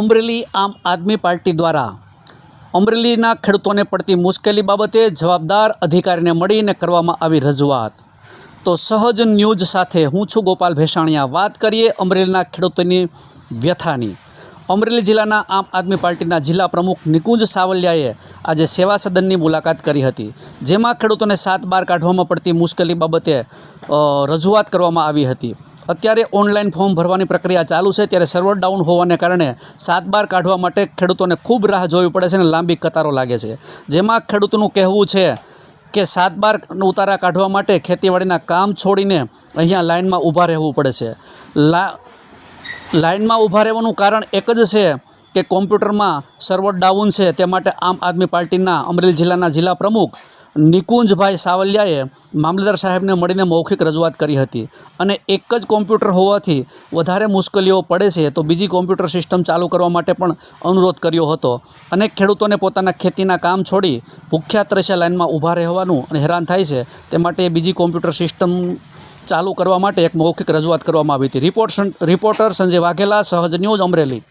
અમરેલી આમ આદમી પાર્ટી દ્વારા. અમરેલીના ખેડૂતોને પડતી મુશ્કેલી બાબતે જવાબદાર અધિકારીને મળીને કરવામાં આવી રજૂઆત. તો સહજ ન્યૂઝ સાથે હું છું ગોપાલ ભેસાણીયા. વાત કરીએ અમરેલીના ખેડૂતોની વ્યથાની. અમરેલી જિલ્લાના આમ આદમી પાર્ટીના જિલ્લા પ્રમુખ નિકુંજ સાવલિયાએ આજે સેવા સદનની મુલાકાત કરી હતી, જેમાં ખેડૂતોને સાત બાર કાઢવામાં પડતી મુશ્કેલી બાબતે રજૂઆત કરવામાં આવી હતી. અત્યારે ઓનલાઈન ફોર્મ ભરવાની પ્રક્રિયા ચાલુ છે. ત્યારે સર્વર ડાઉન હોવાને કારણે સાત બાર કાઢવા માટે ખેડૂતોને ખૂબ રાહ જોવી પડે છે અને લાંબી કતારો લાગે છે. જેમાં ખેડૂતનું કહેવું છે કે સાત બાર ઉતારા કાઢવા માટે ખેતીવાડીના કામ છોડીને અહીંયા લાઇનમાં ઊભા રહેવું પડે છે. લા લાઇનમાં ઊભા રહેવાનું કારણ એક જ છે કે કોમ્પ્યુટરમાં સર્વર ડાઉન છે. તે માટે આમ આદમી પાર્ટીના અમરેલી જિલ્લાના જિલ્લા પ્રમુખ નિકુંજભાઈ સાવલિયાએ મામલતદાર સાહેબને મળીને મૌખિક રજૂઆત કરી હતી અને એક જ કોમ્પ્યુટર હોવાથી વધારે મુશ્કેલીઓ પડે છે તો બીજી કોમ્પ્યુટર સિસ્ટમ ચાલુ કરવા માટે પણ અનુરોધ કર્યો હતો. અને ખેડૂતોને પોતાના ખેતીના કામ છોડી ભૂખ્યા ત્રસ્યા લાઇનમાં ઊભા રહેવાનું અને હેરાન થાય છે. તે માટે બીજી કોમ્પ્યુટર સિસ્ટમ ચાલુ કરવા માટે એક મૌખિક રજૂઆત કરવામાં આવી હતી. રિપોર્ટ રિપોર્ટર સંજય વાઘેલા, સહજ ન્યૂઝ અમરેલી.